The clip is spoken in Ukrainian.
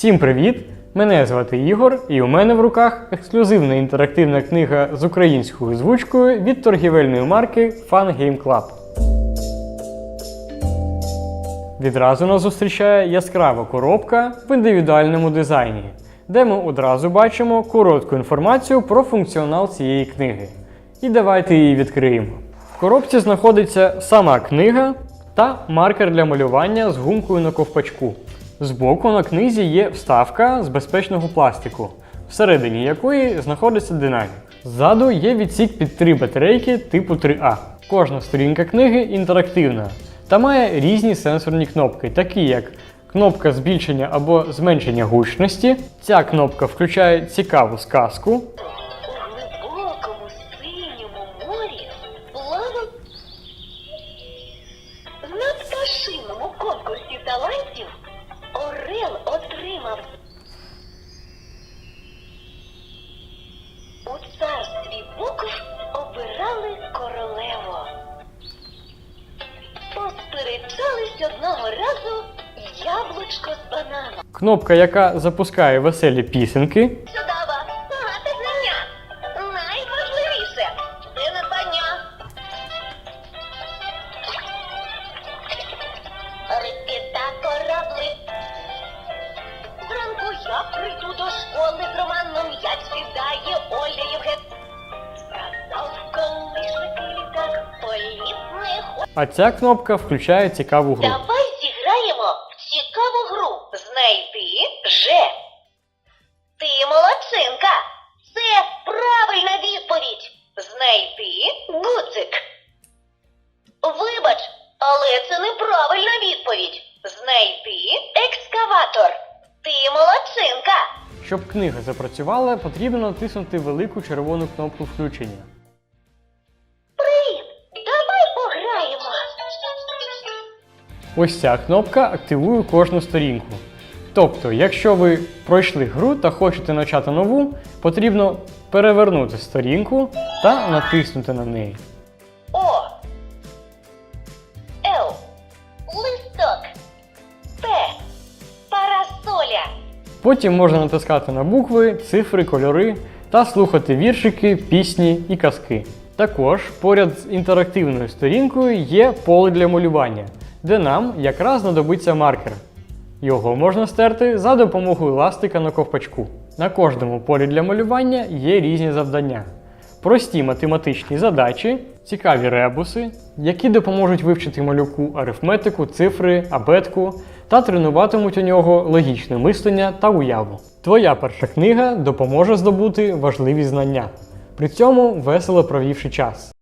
Всім привіт! Мене звати Ігор, і у мене в руках ексклюзивна інтерактивна книга з українською звучкою від торгівельної марки Fun Game Club. Відразу нас зустрічає яскрава коробка в індивідуальному дизайні, де ми одразу бачимо коротку інформацію про функціонал цієї книги. І давайте її відкриємо. В коробці знаходиться сама книга та маркер для малювання з гумкою на ковпачку. Збоку на книзі є вставка з безпечного пластику, всередині якої знаходиться динамік. Ззаду є відсік під три батарейки типу 3А. Кожна сторінка книги інтерактивна та має різні сенсорні кнопки, такі як кнопка збільшення або зменшення гучності. Ця кнопка включає цікаву сказку, Посперечались одного разу яблучко з бананом. кнопка, яка запускає веселі пісенки, а ця кнопка включає цікаву гру. Давай зіграємо в цікаву гру. Знайти же. Ти молодчинка. Це правильна відповідь. Знайти гуцик. Вибач, але це неправильна відповідь. Знайти екскаватор. Ти молодчинка. Щоб книга запрацювала, потрібно натиснути велику червону кнопку включення. Ось ця кнопка активує кожну сторінку. Тобто, якщо ви пройшли гру та хочете почати нову, потрібно перевернути сторінку та натиснути на неї. О. Л. Листок. П. Парасоля. Потім можна натискати на букви, цифри, кольори та слухати віршики, пісні і казки. Також поряд з інтерактивною сторінкою є поле для малювання, де нам якраз знадобиться маркер. Його можна стерти за допомогою ластика на ковпачку. На кожному полі для малювання є різні завдання. Прості математичні задачі, цікаві ребуси, які допоможуть вивчити малюку арифметику, цифри, абетку та тренуватимуть у нього логічне мислення та уяву. Твоя перша книга допоможе здобути важливі знання, при цьому весело провівши час.